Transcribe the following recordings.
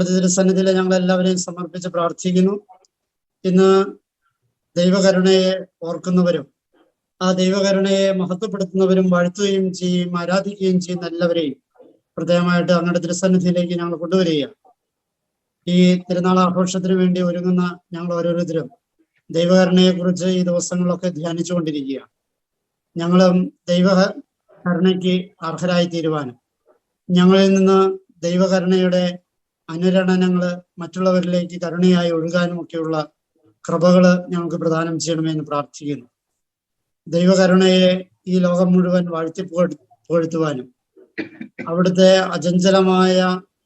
അവിടുത്തെ തിരുസന്നിധിയിൽ ഞങ്ങൾ എല്ലാവരെയും സമർപ്പിച്ച് പ്രാർത്ഥിക്കുന്നു. ഇന്ന് ദൈവകരുണയെ ഓർക്കുന്നവരും ആ ദൈവകരുണയെ മഹത്വപ്പെടുത്തുന്നവരും വാഴ്ത്തുകയും ചെയ്യും ആരാധിക്കുകയും ചെയ്യുന്ന എല്ലാവരെയും പ്രത്യേകമായിട്ട് അങ്ങയുടെ തിരുസന്നിധിയിലേക്ക് ഞങ്ങൾ കൊണ്ടുവരിക. ഈ തിരുനാൾ ആഘോഷത്തിന് വേണ്ടി ഒരുങ്ങുന്ന ഞങ്ങൾ ഓരോരുത്തരും ദൈവകരുണയെ കുറിച്ച് ഈ ദിവസങ്ങളൊക്കെ ധ്യാനിച്ചുകൊണ്ടിരിക്കുക. ഞങ്ങളും ദൈവ കരുണയ്ക്ക് അർഹരായി തീരുവാനും ഞങ്ങളിൽ നിന്ന് ദൈവകരുണയുടെ അനുരണനങ്ങൾ മറ്റുള്ളവരിലേക്ക് കരുണയായി ഒഴുകാനും ഒക്കെയുള്ള കൃപകൾ ഞങ്ങൾക്ക് പ്രദാനം ചെയ്യണമെന്ന് പ്രാർത്ഥിക്കുന്നു. ദൈവകരുണയെ ഈ ലോകം മുഴുവൻ വാഴ്ത്തി പുകഴ് പുകഴ്ത്തുവാനും അവിടുത്തെ അചഞ്ചലമായ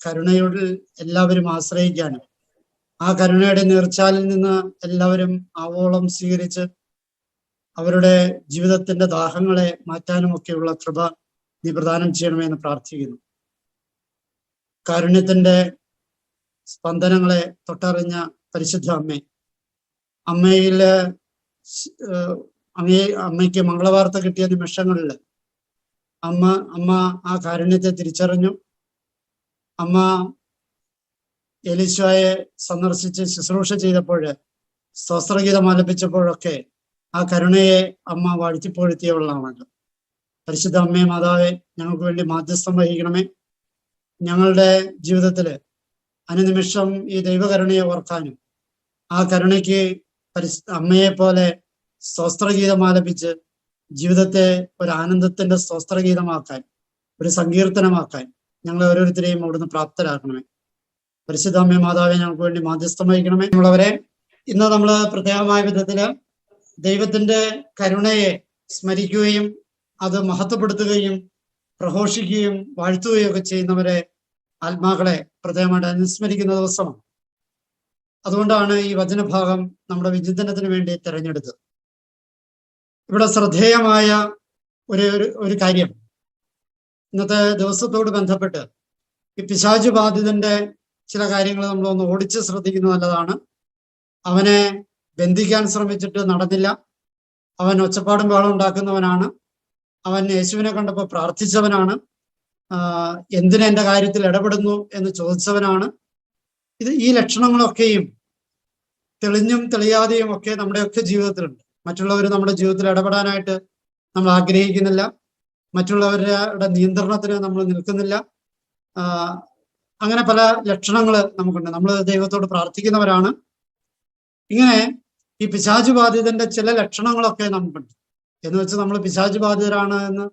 കരുണയോട് എല്ലാവരും ആശ്രയിക്കാനും ആ കരുണയുടെ നീർച്ചാലിൽ നിന്ന് എല്ലാവരും ആവോളം സ്വീകരിച്ച് അവരുടെ ജീവിതത്തിന്റെ ദാഹങ്ങളെ മാറ്റാനും ഒക്കെയുള്ള കൃപ നീ പ്രദാനം ചെയ്യണമെന്ന് പ്രാർത്ഥിക്കുന്നു. കാരുണ്യത്തിന്റെ സ്പന്ദനങ്ങളെ തൊട്ടറിഞ്ഞ പരിശുദ്ധ അമ്മേ. അമ്മയിൽ അമ്മയെ അമ്മയ്ക്ക് മംഗളവാർത്ത കിട്ടിയ നിമിഷങ്ങളിൽ അമ്മ അമ്മ ആ കാരുണ്യത്തെ തിരിച്ചറിഞ്ഞു. അമ്മ എലിശോയെ സന്ദർശിച്ച് ശുശ്രൂഷ ചെയ്തപ്പോൾ സ്വസ്ത്രഗീതം ആലപിച്ചപ്പോഴൊക്കെ ആ കരുണയെ അമ്മ വാഴ്ത്തിപ്പൊഴുത്തിയവളാണല്ലോ പരിശുദ്ധ അമ്മയെ മാതാവെ ഞങ്ങൾക്ക് വേണ്ടി മാധ്യസ്ഥം വഹിക്കണമേ. ഞങ്ങളുടെ ജീവിതത്തിൽ അനുനിമിഷം ഈ ദൈവകരുണയെ ഓർക്കാനും ആ കരുണയ്ക്ക് പരിസ് അമ്മയെ പോലെ സ്വസ്ത്രഗീതം ആലപിച്ച് ജീവിതത്തെ ഒരു ആനന്ദത്തിന്റെ സ്വസ്ത്രഗീതമാക്കാൻ ഒരു സങ്കീർത്തനമാക്കാൻ ഞങ്ങളെ ഓരോരുത്തരെയും അവിടുന്ന് പ്രാപ്തരാക്കണമേ. പരിശുദ്ധ അമ്മ മാതാവെ ഞങ്ങൾക്ക് വേണ്ടി മാധ്യസ്ഥം വഹിക്കണമേ. നമ്മളവരെ ഇന്ന് നമ്മൾ പ്രത്യേകമായ വിധത്തിൽ ദൈവത്തിന്റെ കരുണയെ സ്മരിക്കുകയും അത് മഹത്വപ്പെടുത്തുകയും പ്രഘോഷിക്കുകയും വാഴ്ത്തുകയും ഒക്കെ ചെയ്യുന്നവരെ ആത്മാക്കളെ പ്രത്യേകമായിട്ട് അനുസ്മരിക്കുന്ന ദിവസമാണ്. അതുകൊണ്ടാണ് ഈ വചനഭാഗം നമ്മുടെ വിചിന്തനത്തിന് വേണ്ടി തിരഞ്ഞെടുത്തത്. ഇവിടെ ശ്രദ്ധേയമായ ഒരു ഒരു- കാര്യം. ഇന്നത്തെ ദിവസത്തോട് ബന്ധപ്പെട്ട് ഈ പിശാചു ബാധിതന്റെ ചില കാര്യങ്ങൾ നമ്മളൊന്ന് ഓടിച്ച് ശ്രദ്ധിക്കുന്നത് നല്ലതാണ്. അവനെ ബന്ധിക്കാൻ ശ്രമിച്ചിട്ട് നടന്നില്ല. അവൻ ഒച്ചപ്പാടും ബഹളം ഉണ്ടാക്കുന്നവനാണ്. അവൻ യേശുവിനെ കണ്ടപ്പോൾ പ്രാർത്ഥിച്ചവനാണ്. എന്തിന് എന്റെ കാര്യത്തിൽ ഇടപെടുന്നു എന്ന് ചോദിച്ചവനാണ്. ഇത് ഈ ലക്ഷണങ്ങളൊക്കെയും തെളിഞ്ഞും തെളിയാതെയും ഒക്കെ നമ്മുടെയൊക്കെ ജീവിതത്തിലുണ്ട്. മറ്റുള്ളവർ നമ്മുടെ ജീവിതത്തിൽ ഇടപെടാനായിട്ട് നമ്മൾ ആഗ്രഹിക്കുന്നില്ല. മറ്റുള്ളവരുടെ നിയന്ത്രണത്തിന് നമ്മൾ നിൽക്കുന്നില്ല. അങ്ങനെ പല ലക്ഷണങ്ങൾ നമുക്കുണ്ട്. നമ്മൾ ദൈവത്തോട് പ്രാർത്ഥിക്കുന്നവരാണ്. ഇങ്ങനെ ഈ പിശാചു ബാധിതന്റെ ചില ലക്ഷണങ്ങളൊക്കെ നമുക്കുണ്ട്. എന്ന് വെച്ച് നമ്മൾ പിശാചു ബാധിതരാണ് എന്ന്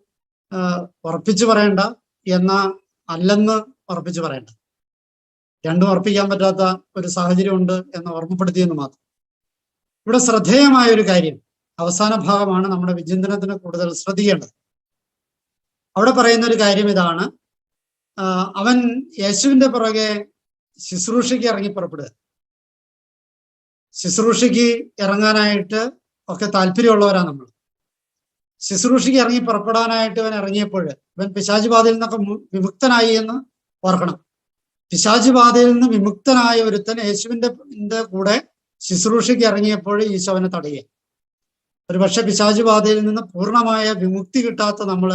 ഉറപ്പിച്ചു പറയണ്ട. എന്ന അല്ലെന്ന് ഉറപ്പിച്ചു പറയേണ്ടത് രണ്ടും ഉറപ്പിക്കാൻ പറ്റാത്ത ഒരു സാഹചര്യം ഉണ്ട് എന്ന് ഓർമ്മപ്പെടുത്തിയെന്ന് മാത്രം. ഇവിടെ ശ്രദ്ധേയമായ ഒരു കാര്യം അവസാന ഭാഗമാണ് നമ്മുടെ വിചിന്തനത്തിന് കൂടുതൽ ശ്രദ്ധിക്കേണ്ടത്. അവിടെ പറയുന്ന ഒരു കാര്യം ഇതാണ് അവൻ യേശുവിന്റെ പുറകെ ശുശ്രൂഷയ്ക്ക് ഇറങ്ങി പുറപ്പെടുക. ശുശ്രൂഷയ്ക്ക് ഇറങ്ങാനായിട്ട് ഒക്കെ താല്പര്യമുള്ളവരാണ് നമ്മൾ. ശുശ്രൂഷയ്ക്ക് ഇറങ്ങി പുറപ്പെടാനായിട്ട് ഇവൻ ഇറങ്ങിയപ്പോൾ ഇവൻ പിശാച് ബാധയിൽ നിന്നൊക്കെ വിമുക്തനായി എന്ന് ഓർക്കണം. പിശാച് ബാധയിൽ നിന്ന് വിമുക്തനായ ഒരുത്തൻ യേശുവിന്റെ കൂടെ ശുശ്രൂഷയ്ക്ക് ഇറങ്ങിയപ്പോൾ ഈശോ അവനെ തടയുക ഒരുപക്ഷെ പിശാച് ബാധയിൽ നിന്ന് പൂർണമായ വിമുക്തി കിട്ടാത്ത നമ്മൾ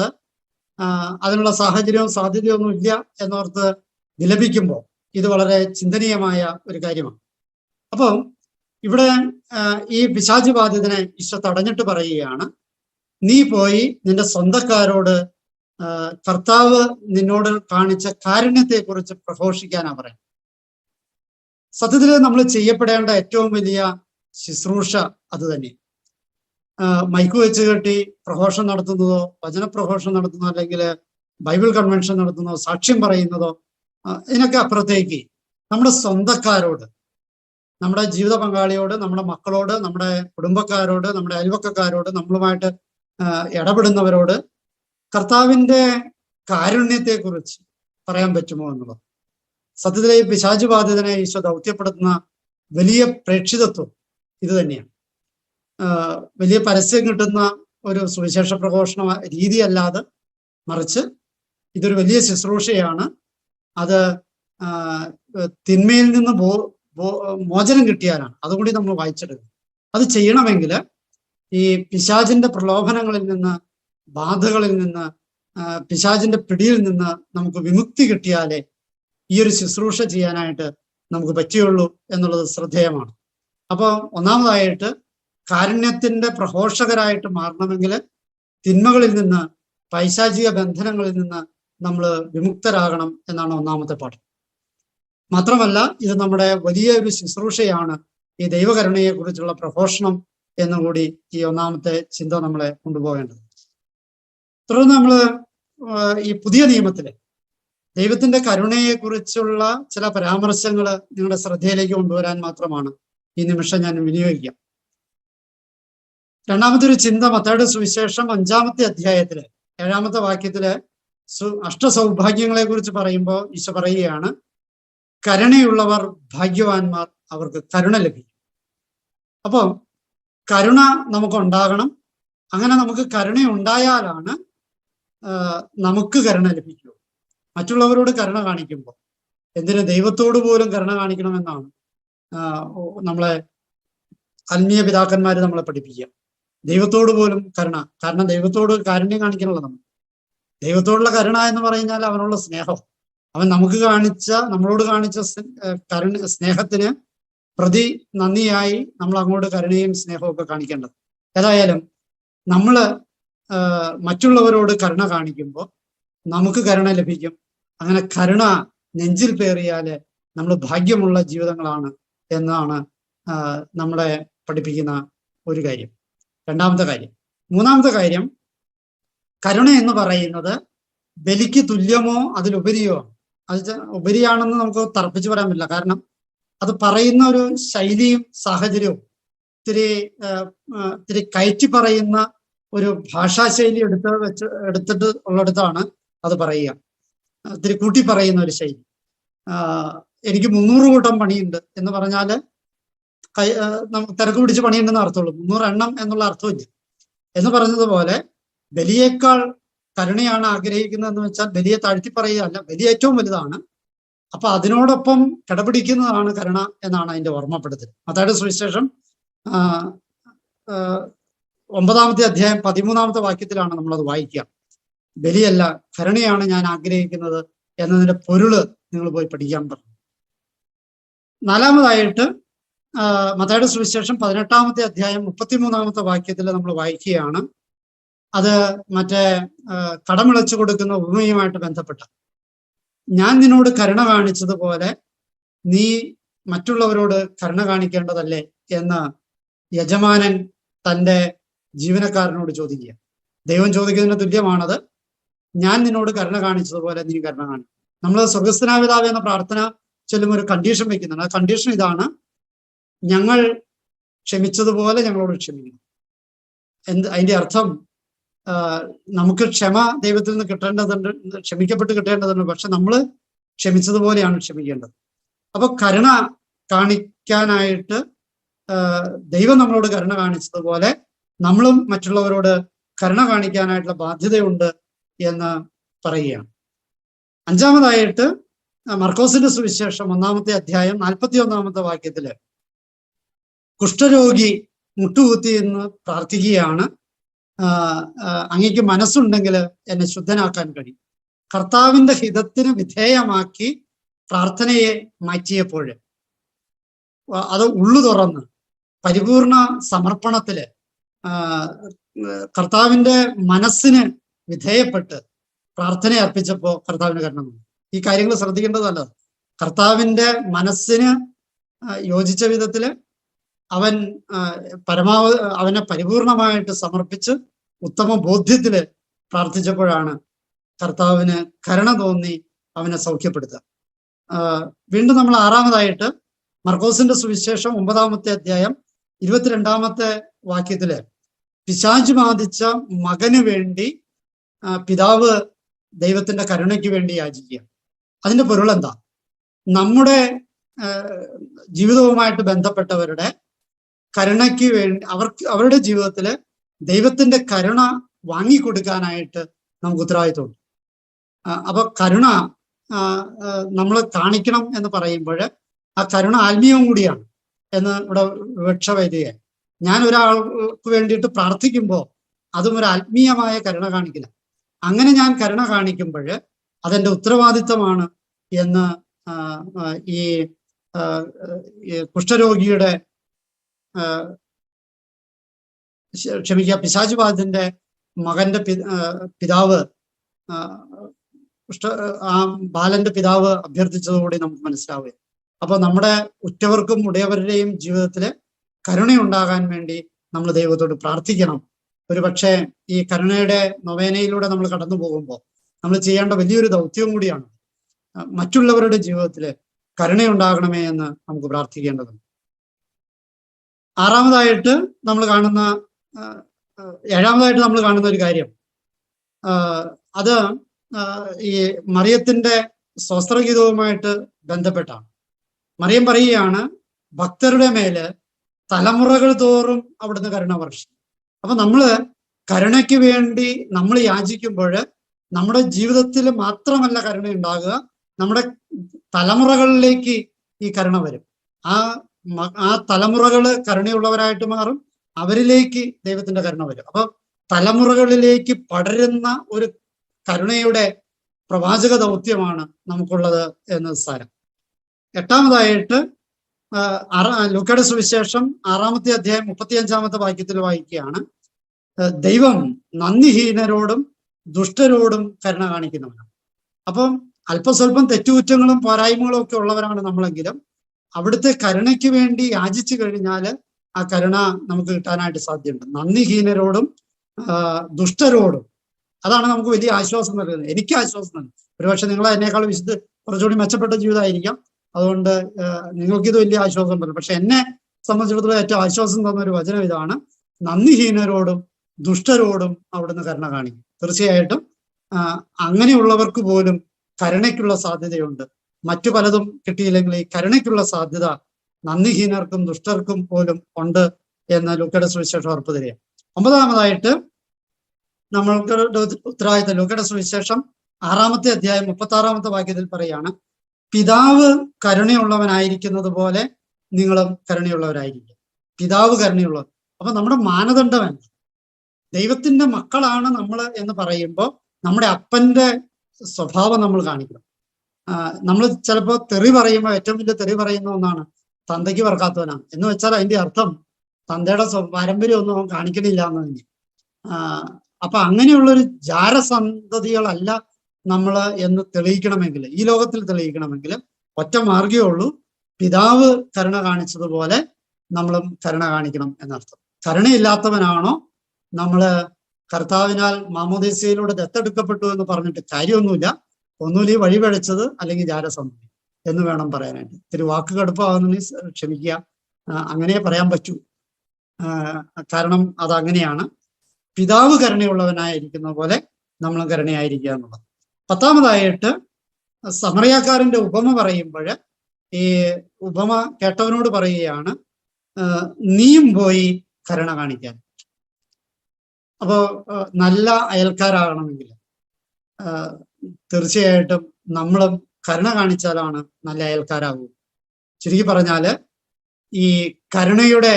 അതിനുള്ള സാഹചര്യവും സാധ്യതയൊന്നും ഇല്ല എന്നോർത്ത് വിലപിക്കുമ്പോൾ ഇത് വളരെ ചിന്തനീയമായ ഒരു കാര്യമാണ്. അപ്പം ഇവിടെ ഈ പിശാച് ബാധിതനെ ഈശോ തടഞ്ഞിട്ട് പറയുകയാണ്. നീ പോയി നിന്റെ സ്വന്തക്കാരോട് കർത്താവ് നിന്നോട് കാണിച്ച കാരുണ്യത്തെ കുറിച്ച് പ്രഘോഷിക്കാനാ പറയാം സത്യത്തിൽ നമ്മൾ ചെയ്യപ്പെടേണ്ട ഏറ്റവും വലിയ ശുശ്രൂഷ അത് തന്നെ. മൈക്ക് വെച്ച് കെട്ടി പ്രഘോഷം നടത്തുന്നതോ വചനപ്രഘോഷം നടത്തുന്നതോ അല്ലെങ്കിൽ ബൈബിൾ കൺവെൻഷൻ നടത്തുന്നതോ സാക്ഷ്യം പറയുന്നതോ ഇതിനൊക്കെ അപ്പുറത്തേക്ക് നമ്മുടെ സ്വന്തക്കാരോട് നമ്മുടെ ജീവിത പങ്കാളിയോട് നമ്മുടെ മക്കളോട് നമ്മുടെ കുടുംബക്കാരോട് നമ്മുടെ അയൽവക്കക്കാരോട് നമ്മളുമായിട്ട് ഇടപെടുന്നവരോട് കർത്താവിന്റെ കാരുണ്യത്തെക്കുറിച്ച് പറയാൻ പറ്റുമോ എന്നുള്ളത്? സത്യത്തിലെ ഈ പിശാചു ബാധിതനെ ഈശോ ദൗത്യപ്പെടുത്തുന്ന വലിയ പ്രേക്ഷിതത്വം ഇത് തന്നെയാണ്. വലിയ പരസ്യം കിട്ടുന്ന ഒരു സുവിശേഷ പ്രഘോഷണ രീതിയല്ലാതെ മറിച്ച് ഇതൊരു വലിയ ശുശ്രൂഷയാണ്. അത് തിന്മയിൽ നിന്ന് മോചനം കിട്ടിയാലാണ്. അതുകൂടി നമ്മൾ വായിച്ചെടുക്കുന്നത് അത് ചെയ്യണമെങ്കിൽ ഈ പിശാചിന്റെ പ്രലോഭനങ്ങളിൽ നിന്ന് ബാധകളിൽ നിന്ന് പിശാചിന്റെ പിടിയിൽ നിന്ന് നമുക്ക് വിമുക്തി കിട്ടിയാലേ ഈ ഒരു ശുശ്രൂഷ ചെയ്യാനായിട്ട് നമുക്ക് പറ്റുകയുള്ളൂ എന്നുള്ളത് ശ്രദ്ധേയമാണ്. അപ്പോൾ ഒന്നാമതായിട്ട് കാരുണ്യത്തിന്റെ പ്രഘോഷകരായിട്ട് മാറണമെങ്കിൽ തിന്മകളിൽ നിന്ന് പൈശാചിക ബന്ധനങ്ങളിൽ നിന്ന് നമ്മൾ വിമുക്തരാകണം എന്നാണ് ഒന്നാമത്തെ പാഠം. മാത്രമല്ല ഇത് നമ്മുടെ വലിയ ഒരു ശുശ്രൂഷയാണ് ഈ ദൈവകരുണയെ കുറിച്ചുള്ള പ്രഘോഷണം എന്നുകൂടി ഈ ഒന്നാമത്തെ ചിന്ത നമ്മളെ കൊണ്ടുപോകേണ്ടത്. തുടർന്ന് നമ്മൾ ഈ പുതിയ നിയമത്തിലെ ദൈവത്തിന്റെ കരുണയെക്കുറിച്ചുള്ള ചില പരാമർശങ്ങൾ നിങ്ങളുടെ ശ്രദ്ധയിലേക്ക് കൊണ്ടുവരാൻ മാത്രമാണ് ഈ നിമിഷം ഞാൻ വിനിയോഗിക്കാം. രണ്ടാമത്തെ ഒരു ചിന്ത മത്തയുടെ സുവിശേഷം അഞ്ചാമത്തെ അധ്യായത്തിൽ ഏഴാമത്തെ വാക്യത്തിൽ സു അഷ്ടസൗഭാഗ്യങ്ങളെ കുറിച്ച് പറയുമ്പോൾ ഈശോ പറയുകയാണ് കരുണയുള്ളവർ ഭാഗ്യവാന്മാർ അവർക്ക് കരുണ ലഭിക്കും. അപ്പോ കരുണ നമുക്ക് ഉണ്ടാകണം അങ്ങനെ നമുക്ക് കരുണ ഉണ്ടായാലാണ് നമുക്ക് കരുണ ലഭിക്കൂ. മറ്റുള്ളവരോട് കരുണ കാണിക്കുമ്പോൾ എന്തിന് ദൈവത്തോട് പോലും കരുണ കാണിക്കണമെന്നാണ് നമ്മളെ ആത്മീയ പിതാക്കന്മാർ നമ്മളെ പഠിപ്പിക്കുക. ദൈവത്തോട് പോലും കരുണ കാരണം ദൈവത്തോട് കാരുണ്യം കാണിക്കണമല്ലോ നമ്മൾ. ദൈവത്തോടുള്ള കരുണ എന്ന് പറഞ്ഞാൽ അവനുള്ള സ്നേഹം. അവൻ നമുക്ക് കാണിച്ച നമ്മളോട് കാണിച്ച കരുണ സ്നേഹത്തിന് പ്രതി നന്ദിയായി നമ്മൾ അങ്ങോട്ട് കരുണയും സ്നേഹവും ഒക്കെ കാണിക്കേണ്ടത്. ഏതായാലും നമ്മൾ മറ്റുള്ളവരോട് കരുണ കാണിക്കുമ്പോൾ നമുക്ക് കരുണ ലഭിക്കും. അങ്ങനെ കരുണ നെഞ്ചിൽ പേറിയാൽ നമ്മൾ ഭാഗ്യമുള്ള ജീവിതങ്ങളാണ് എന്നാണ് നമ്മളെ പഠിപ്പിക്കുന്ന ഒരു കാര്യം. രണ്ടാമത്തെ കാര്യം. മൂന്നാമത്തെ കാര്യം കരുണ എന്ന് പറയുന്നത് ബലിക്ക് തുല്യമോ അതിലുപരിയോ? അത് ഉപരിയാണെന്ന് നമുക്ക് തർപ്പിച്ച് പറയാൻ പറ്റില്ല. കാരണം അത് പറയുന്ന ഒരു ശൈലിയും സാഹചര്യവും ഇത്തിരി ഇത്തിരി കയറ്റി പറയുന്ന ഒരു ഭാഷാശൈലി എടുത്ത് വെച്ച് എടുത്തിട്ട് ഉള്ളിടത്താണ് അത് പറയുക. ഇത്തിരി കൂട്ടി പറയുന്ന ഒരു ശൈലി. എനിക്ക് മുന്നൂറ് കൂട്ടം പണിയുണ്ട് എന്ന് പറഞ്ഞാൽ കൈ നമുക്ക് തിരക്ക് പിടിച്ച് പണിയുണ്ടെന്ന് അർത്ഥമുള്ളൂ. മുന്നൂറ് എണ്ണം എന്നുള്ള അർത്ഥമില്ല. എന്ന് പറഞ്ഞതുപോലെ ബലിയേക്കാൾ കരുണയാണ് ആഗ്രഹിക്കുന്നതെന്ന് വെച്ചാൽ ബലിയെ താഴ്ത്തി പറയുകയല്ല ബലി ഏറ്റവും വലുതാണ്. അപ്പൊ അതിനോടൊപ്പം കിടപിടിക്കുന്നതാണ് കരുണ എന്നാണ് അതിന്റെ ഓർമ്മപ്പെടുത്തൽ. അതായത് സുവിശേഷം ഒമ്പതാമത്തെ അധ്യായം പതിമൂന്നാമത്തെ വാക്യത്തിലാണ് നമ്മളത് വായിക്കുക. ബലിയല്ല കരുണയാണ് ഞാൻ ആഗ്രഹിക്കുന്നത് എന്നതിന്റെ പൊരുൾ നിങ്ങൾ പോയി പഠിക്കാൻ പറഞ്ഞു നാലാമതായിട്ട് മതയുടെ സുവിശേഷം പതിനെട്ടാമത്തെ അധ്യായം മുപ്പത്തിമൂന്നാമത്തെ വാക്യത്തിൽ നമ്മൾ വായിക്കുകയാണ്. അത് മറ്റേ കടമിളച്ചു കൊടുക്കുന്ന ഉപമയുമായിട്ട് ബന്ധപ്പെട്ട ഞാൻ നിന്നോട് കരുണ കാണിച്ചതുപോലെ നീ മറ്റുള്ളവരോട് കരുണ കാണിക്കേണ്ടതല്ലേ എന്ന് യജമാനൻ തന്റെ ജീവനക്കാരനോട് ചോദിക്കുക. ദൈവം ചോദിക്കുന്നതിന് തുല്യമാണത്. ഞാൻ നിന്നോട് കരുണ കാണിച്ചതുപോലെ നീ കരുണ കാണി. നമ്മൾ സ്വർഗസ്ഥനാപിതാവ് എന്ന പ്രാർത്ഥന ചൊല്ലുമ്പോൾ ഒരു കണ്ടീഷൻ വെക്കുന്നുണ്ട്. ആ കണ്ടീഷൻ ഇതാണ്. ഞങ്ങൾ ക്ഷമിച്ചതുപോലെ ഞങ്ങളോട് ക്ഷമിക്കണം. എന്ത് അതിന്റെ അർത്ഥം നമുക്ക് ക്ഷമ ദൈവത്തിൽ നിന്ന് കിട്ടേണ്ടതുണ്ട് ക്ഷമിക്കപ്പെട്ട് കിട്ടേണ്ടതുണ്ട്. പക്ഷെ നമ്മൾ ക്ഷമിച്ചതുപോലെയാണ് ക്ഷമിക്കേണ്ടത്. അപ്പൊ കരുണ കാണിക്കാനായിട്ട് ദൈവം നമ്മളോട് കരുണ കാണിച്ചതുപോലെ നമ്മളും മറ്റുള്ളവരോട് കരുണ കാണിക്കാനായിട്ടുള്ള ബാധ്യതയുണ്ട് എന്ന് പറയുകയാണ്. അഞ്ചാമതായിട്ട് മർക്കോസിന്റെ സുവിശേഷം ഒന്നാമത്തെ അധ്യായം നാൽപ്പത്തി ഒന്നാമത്തെ വാക്യത്തിൽ കുഷ്ഠരോഗി മുട്ടുകുത്തി എന്ന് പ്രാർത്ഥിക്കുകയാണ്. അങ്ങയ്ക്ക് മനസ്സുണ്ടെങ്കിൽ എന്നെ ശുദ്ധനാക്കാൻ കഴിയും. കർത്താവിന്റെ ഹിതത്തിന് വിധേയമാക്കി പ്രാർത്ഥനയെ മാറ്റിയപ്പോൾ അത് ഉള്ളു തുറന്ന് പരിപൂർണ സമർപ്പണത്തിൽ കർത്താവിന്റെ മനസ്സിന് വിധേയപ്പെട്ട് പ്രാർത്ഥന അർപ്പിച്ചപ്പോ കർത്താവിന് കരണം ഈ കാര്യങ്ങൾ ശ്രദ്ധിക്കേണ്ടതല്ല. കർത്താവിന്റെ മനസ്സിന് യോജിച്ച വിധത്തിൽ അവൻ പരമാവധി അവനെ പരിപൂർണമായിട്ട് സമർപ്പിച്ച് ഉത്തമ ബോധ്യത്തിൽ പ്രാർത്ഥിച്ചപ്പോഴാണ് കർത്താവിന് കരുണ തോന്നി അവനെ സൗഖ്യപ്പെടുത്തുക. വീണ്ടും നമ്മൾ ആറാമതായിട്ട് മർക്കോസിന്റെ സുവിശേഷം ഒമ്പതാമത്തെ അധ്യായം ഇരുപത്തിരണ്ടാമത്തെ വാക്യത്തിൽ പിശാജ് ബാധിച്ച മകന് വേണ്ടി പിതാവ് ദൈവത്തിന്റെ കരുണയ്ക്ക് വേണ്ടി യാചിക്കുക. അതിന്റെ പൊരുൾ എന്താ നമ്മുടെ ജീവിതവുമായിട്ട് ബന്ധപ്പെട്ടവരുടെ കരുണയ്ക്ക് വേണ്ടി അവർക്ക് അവരുടെ ജീവിതത്തിൽ ദൈവത്തിന്റെ കരുണ വാങ്ങിക്കൊടുക്കാനായിട്ട് നമുക്ക് ഉത്തരവാദിത്വമുണ്ട്. അപ്പൊ കരുണ നമ്മൾ കാണിക്കണം എന്ന് പറയുമ്പോൾ ആ കരുണ ആത്മീയവും കൂടിയാണ് എന്ന് ഇവിടെ വിവക്ഷ വരികയാണ് ഞാൻ ഒരാൾക്ക് വേണ്ടിയിട്ട് പ്രാർത്ഥിക്കുമ്പോൾ അതും ഒരു ആത്മീയമായ കരുണ കാണിക്കില്ല. അങ്ങനെ ഞാൻ കരുണ കാണിക്കുമ്പോൾ അതെന്റെ ഉത്തരവാദിത്തമാണ് എന്ന് ഈ കുഷ്ഠരോഗിയുടെ ക്ഷമിക്കുക പിശാചുബാധിന്റെ മകന്റെ പിതാവ് ആ, ബാലന്റെ പിതാവ് അഭ്യർത്ഥിച്ചതോടെ നമുക്ക് മനസ്സിലാവുക അപ്പൊ നമ്മുടെ ഉറ്റവർക്കും ഉടയവരുടെയും ജീവിതത്തിൽ കരുണയുണ്ടാകാൻ വേണ്ടി നമ്മൾ ദൈവത്തോട് പ്രാർത്ഥിക്കണം. ഒരു പക്ഷേ ഈ കരുണയുടെ നൊവേനയിലൂടെ നമ്മൾ കടന്നു പോകുമ്പോൾ നമ്മൾ ചെയ്യേണ്ട വലിയൊരു ദൗത്യവും കൂടിയാണ്. മറ്റുള്ളവരുടെ ജീവിതത്തിൽ കരുണയുണ്ടാകണമേ എന്ന് നമുക്ക് പ്രാർത്ഥിക്കേണ്ടതുണ്ട്. ആറാമതായിട്ട് നമ്മൾ കാണുന്ന ഏഴാമതായിട്ട് നമ്മൾ കാണുന്ന ഒരു കാര്യം. അത് ഈ മറിയത്തിന്റെ സ്വസ്ത്രഗീതവുമായിട്ട് ബന്ധപ്പെട്ടാണ്. മറിയം പറയുകയാണ് ഭക്തരുടെ മേൽ തലമുറകൾ തോറും അവിടുന്ന് കരുണ വർഷം അപ്പൊ നമ്മൾ കരുണയ്ക്ക് വേണ്ടി നമ്മൾ യാചിക്കുമ്പോൾ നമ്മുടെ ജീവിതത്തിൽ മാത്രമല്ല കരുണ ഉണ്ടാകുക നമ്മുടെ തലമുറകളിലേക്ക് ഈ കരുണ വരും. ആ ആ തലമുറകൾ കരുണയുള്ളവരായിട്ട് മാറും. അവരിലേക്ക് ദൈവത്തിന്റെ കരുണ വരും. അപ്പൊ തലമുറകളിലേക്ക് പടരുന്ന ഒരു കരുണയുടെ പ്രവാചക ദൗത്യമാണ് നമുക്കുള്ളത് എന്ന് സാരം. എട്ടാമതായിട്ട് ലുക്കട സുവിശേഷം ആറാമത്തെ അധ്യായം മുപ്പത്തിയഞ്ചാമത്തെ വാക്യത്തിൽ വായിക്കുകയാണ്. ദൈവം നന്ദിഹീനരോടും ദുഷ്ടരോടും കരുണ കാണിക്കുന്നവനാണ്. അപ്പം അല്പസ്വല്പം തെറ്റുകുറ്റങ്ങളും പോരായ്മകളും ഒക്കെ ഉള്ളവരാണ് നമ്മളെങ്കിലും. അവിടുത്തെ കരുണയ്ക്ക് വേണ്ടി യാചിച്ചു കഴിഞ്ഞാൽ ആ കരുണ നമുക്ക് കിട്ടാനായിട്ട് സാധ്യമുണ്ട്. നന്ദിഹീനരോടും ദുഷ്ടരോടും. അതാണ് നമുക്ക് വലിയ ആശ്വാസം നൽകുന്നത് എനിക്ക് ആശ്വാസം നൽകുന്നത് ഒരുപക്ഷെ നിങ്ങൾ എന്നേക്കാൾ വിശുദ്ധ കുറച്ചുകൂടി മെച്ചപ്പെട്ട ജീവിതമായിരിക്കാം. അതുകൊണ്ട് നിങ്ങൾക്ക് നിങ്ങൾക്കിത് വലിയ ആശ്വാസം തരും പക്ഷെ എന്നെ സംബന്ധിച്ചിടത്തോളം ഏറ്റവും ആശ്വാസം തന്ന ഒരു വചനം ഇതാണ്. നന്ദിഹീനരോടും ദുഷ്ടരോടും അവിടുന്ന് കരുണ കാണിക്കും. തീർച്ചയായിട്ടും അങ്ങനെയുള്ളവർക്ക് പോലും കരുണയ്ക്കുള്ള സാധ്യതയുണ്ട്. മറ്റു പലതും കിട്ടിയില്ലെങ്കിൽ ഈ കരുണയ്ക്കുള്ള സാധ്യത നന്ദിഹീനർക്കും ദുഷ്ടർക്കും പോലും ഉണ്ട് എന്ന് ലൂക്കയുടെ സുവിശേഷം ഉറപ്പ് തരിക ഒമ്പതാമതായിട്ട് നമ്മൾക്ക് ഉത്തരവാദിത്ത ലൂക്കയുടെ സുവിശേഷം ആറാമത്തെ അധ്യായം മുപ്പത്തി ആറാമത്തെ വാക്യത്തിൽ പറയാണ് പിതാവ് കരുണയുള്ളവനായിരിക്കുന്നത് പോലെ നിങ്ങളും കരുണയുള്ളവരായിരിക്കും. പിതാവ് കരുണയുള്ളവർ. അപ്പൊ നമ്മുടെ മാനദണ്ഡം എന്താ? ദൈവത്തിന്റെ മക്കളാണ് നമ്മൾ എന്ന് പറയുമ്പോൾ നമ്മുടെ അപ്പന്റെ സ്വഭാവം നമ്മൾ കാണിക്കണം. നമ്മൾ ചിലപ്പോൾ തെറി പറയുമ്പോൾ ഏറ്റവും വലിയ തെറി പറയുന്ന ഒന്നാണ് തന്തയ്ക്ക് പറക്കാത്തവനാണ് എന്ന് വെച്ചാൽ അതിന്റെ അർത്ഥം തന്തയുടെ പാരമ്പര്യം ഒന്നും അവൻ കാണിക്കണില്ല എന്ന് തന്നെ അപ്പൊ അങ്ങനെയുള്ളൊരു ജാരസന്തതികളല്ല നമ്മൾ എന്ന് തെളിയിക്കണമെങ്കിൽ ഈ ലോകത്തിൽ തെളിയിക്കണമെങ്കിൽ ഒറ്റ മാർഗേ ഉള്ളൂ. പിതാവ് കരുണ കാണിച്ചതുപോലെ നമ്മളും കരുണ കാണിക്കണം എന്നർത്ഥം. കരുണയില്ലാത്തവനാണോ നമ്മൾ കർത്താവിനാൽ മാമോദീസയിലൂടെ ദത്തെടുക്കപ്പെട്ടു എന്ന് പറഞ്ഞിട്ട് കാര്യമൊന്നുമില്ല. ഒന്നുമില്ല ഈ വഴി പഴച്ചത് അല്ലെങ്കിൽ ജാരസന്ധി എന്ന് വേണം പറയാനായിട്ട്. ഇത്തിരി വാക്ക് കടുപ്പമാകുന്നെങ്കിൽ ക്ഷമിക്കുക. അങ്ങനെ പറയാൻ പറ്റൂ. കാരണം അത് അങ്ങനെയാണ്. പിതാവ് കരുണയുള്ളവനായിരിക്കുന്ന പോലെ നമ്മൾ കരുണയായിരിക്കുക എന്നുള്ളത്. പത്താമതായിട്ട് സമറിയാക്കാരന്റെ ഉപമ പറയുമ്പോൾ ഈ ഉപമ കേട്ടവനോട് പറയുകയാണ് നീയും പോയി കരുണ കാണിക്കാൻ. അപ്പോ നല്ല അയൽക്കാരാകണമെങ്കിൽ തീർച്ചയായിട്ടും നമ്മളും കരുണ കാണിച്ചാലാണ് നല്ല അയൽക്കാരാകൂ ചുരുക്കി പറഞ്ഞാൽ ഈ കരുണയുടെ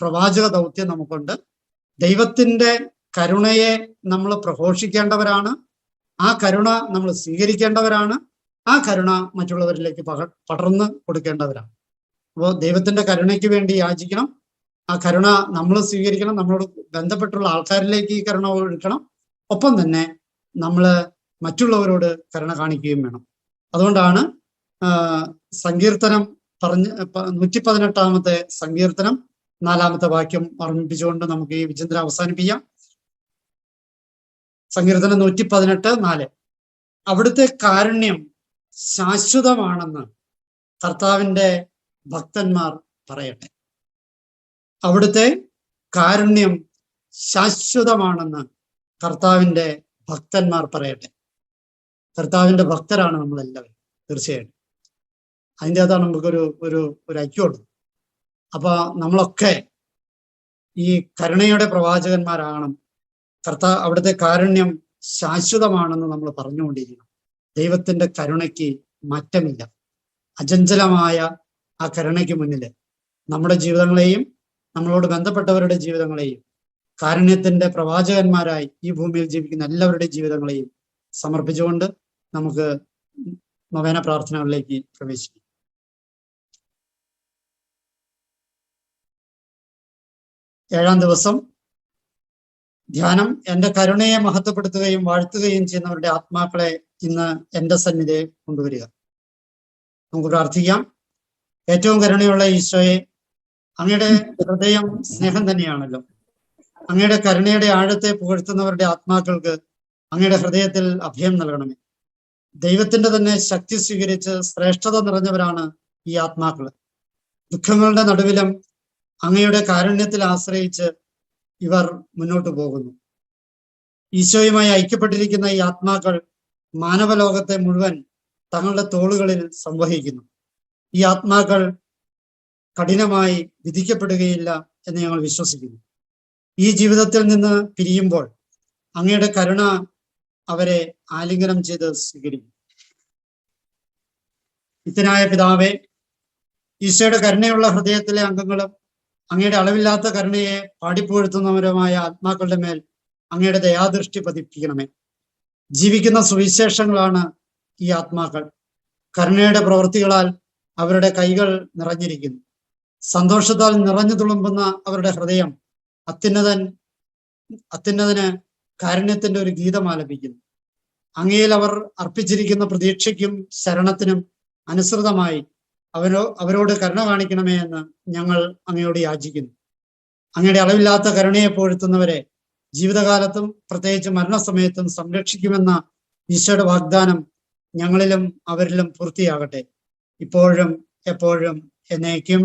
പ്രവാചക ദൗത്യം നമുക്കുണ്ട്. ദൈവത്തിന്റെ കരുണയെ നമ്മൾ പ്രഘോഷിക്കേണ്ടവരാണ്. ആ കരുണ നമ്മൾ സ്വീകരിക്കേണ്ടവരാണ്. ആ കരുണ മറ്റുള്ളവരിലേക്ക് പക പടർന്ന് കൊടുക്കേണ്ടവരാണ്. അപ്പോൾ ദൈവത്തിന്റെ കരുണയ്ക്ക് വേണ്ടി യാചിക്കണം. ആ കരുണ നമ്മൾ സ്വീകരിക്കണം. നമ്മളോട് ബന്ധപ്പെട്ടുള്ള ആൾക്കാരിലേക്ക് ഈ കരുണ ഒഴുക്കണം. ഒപ്പം തന്നെ നമ്മൾ മറ്റുള്ളവരോട് കരുണ കാണിക്കുകയും വേണം. അതുകൊണ്ടാണ് സങ്കീർത്തനം പറഞ്ഞ് നൂറ്റി പതിനെട്ടാമത്തെ സങ്കീർത്തനം നാലാമത്തെ വാക്യം ഓർമ്മിപ്പിച്ചുകൊണ്ട് നമുക്ക് ഈ വിചിന്തനം അവസാനിപ്പിക്കാം. സങ്കീർത്തനം നൂറ്റി പതിനെട്ട് നാല്. അവിടുത്തെ കാരുണ്യം ശാശ്വതമാണെന്ന് കർത്താവിന്റെ ഭക്തന്മാർ പറയട്ടെ. അവിടുത്തെ കാരുണ്യം ശാശ്വതമാണെന്ന് കർത്താവിന്റെ ഭക്തന്മാർ പറയട്ടെ. കർത്താവിന്റെ ഭക്തരാണ് നമ്മളെല്ലാവരും തീർച്ചയായിട്ടും അതിന്റെ അകത്താണ് നമുക്കൊരു ഒരു ഒരു ഐക്യമുള്ളത് അപ്പൊ നമ്മളൊക്കെ ഈ കരുണയുടെ പ്രവാചകന്മാരാകണം. കർത്താ അവിടുത്തെ കാരുണ്യം ശാശ്വതമാണെന്ന് നമ്മൾ പറഞ്ഞുകൊണ്ടിരിക്കണം. ദൈവത്തിന്റെ കരുണയ്ക്ക് മാറ്റമില്ല. അചഞ്ചലമായ ആ കരുണയ്ക്ക് മുന്നിൽ നമ്മുടെ ജീവിതങ്ങളെയും നമ്മളോട് ബന്ധപ്പെട്ടവരുടെ ജീവിതങ്ങളെയും കാരുണ്യത്തിന്റെ പ്രവാചകന്മാരായി ഈ ഭൂമിയിൽ ജീവിക്കുന്ന എല്ലാവരുടെയും ജീവിതങ്ങളെയും സമർപ്പിച്ചുകൊണ്ട് നമുക്ക് നവേന പ്രാർത്ഥനകളിലേക്ക് പ്രവേശിക്കാം. ഏഴാം ദിവസം ധ്യാനം എന്റെ കരുണയെ മഹത്വപ്പെടുത്തുകയും വാഴ്ത്തുകയും ചെയ്യുന്നവരുടെ ആത്മാക്കളെ ഇന്ന് എന്റെ സന്നിധിയെ കൊണ്ടുവരിക. നമുക്ക് പ്രാർത്ഥിക്കാം. ഏറ്റവും കരുണയുള്ള ഈശോയെ അങ്ങയുടെ ഹൃദയം സ്നേഹം തന്നെയാണല്ലോ. അങ്ങയുടെ കരുണയുടെ ആഴത്തെ പുകഴ്ത്തുന്നവരുടെ ആത്മാക്കൾക്ക് അങ്ങയുടെ ഹൃദയത്തിൽ അഭയം നൽകണമേ. ദൈവത്തിന്റെ തന്നെ ശക്തി സ്വീകരിച്ച് ശ്രേഷ്ഠത നിറഞ്ഞവരാണ് ഈ ആത്മാക്കൾ. ദുഃഖങ്ങളുടെ നടുവിലും അങ്ങയുടെ കാരുണ്യത്തിൽ ആശ്രയിച്ച് ഇവർ മുന്നോട്ട് പോകുന്നു. ഈശോയുമായി ഐക്യപ്പെട്ടിരിക്കുന്ന ഈ ആത്മാക്കൾ മാനവലോകത്തെ മുഴുവൻ തങ്ങളുടെ തോളുകളിൽ സംവഹിക്കുന്നു. ഈ ആത്മാക്കൾ കഠിനമായി വിധിക്കപ്പെടുകയില്ല എന്ന് ഞങ്ങൾ വിശ്വസിക്കുന്നു. ഈ ജീവിതത്തിൽ നിന്ന് പിരിയുമ്പോൾ അങ്ങയുടെ കരുണ അവരെ ആലിംഗനം ചെയ്ത് സ്വീകരിക്കും. ഇത്തനായ പിതാവെ ഈശോയുടെ കരുണയുള്ള ഹൃദയത്തിലെ അംഗങ്ങളും അങ്ങയുടെ അളവില്ലാത്ത കരുണയെ പാടിപ്പുഴത്തുന്നവരുമായ ആത്മാക്കളുടെ മേൽ അങ്ങയുടെ ദയാദൃഷ്ടി പതിപ്പിക്കണമേ. ജീവിക്കുന്ന സുവിശേഷങ്ങളാണ് ഈ ആത്മാക്കൾ. കരുണയുടെ പ്രവൃത്തികളാൽ അവരുടെ കൈകൾ നിറഞ്ഞിരിക്കുന്നു. സന്തോഷത്താൽ നിറഞ്ഞു തുളുമ്പുന്ന അവരുടെ ഹൃദയം അത്യുന്നതൻ അത്യുന്നതന് കാരുണ്യത്തിന്റെ ഒരു ഗീതം ആലപിക്കുന്നു. അങ്ങയിൽ അവർ അർപ്പിച്ചിരിക്കുന്ന പ്രതീക്ഷയ്ക്കും ശരണത്തിനും അനുസൃതമായി അവരോ അവരോട് കരുണ കാണിക്കണമേ എന്ന് ഞങ്ങൾ അങ്ങയോട് യാചിക്കുന്നു. അങ്ങയുടെ അളവില്ലാത്ത കരുണയെ പൊഴുത്തുന്നവരെ ജീവിതകാലത്തും പ്രത്യേകിച്ച് മരണസമയത്തും സംരക്ഷിക്കുമെന്ന ഈശോയുടെ വാഗ്ദാനം ഞങ്ങളിലും അവരിലും പൂർത്തിയാകട്ടെ. ഇപ്പോഴും എപ്പോഴും എന്നേക്കും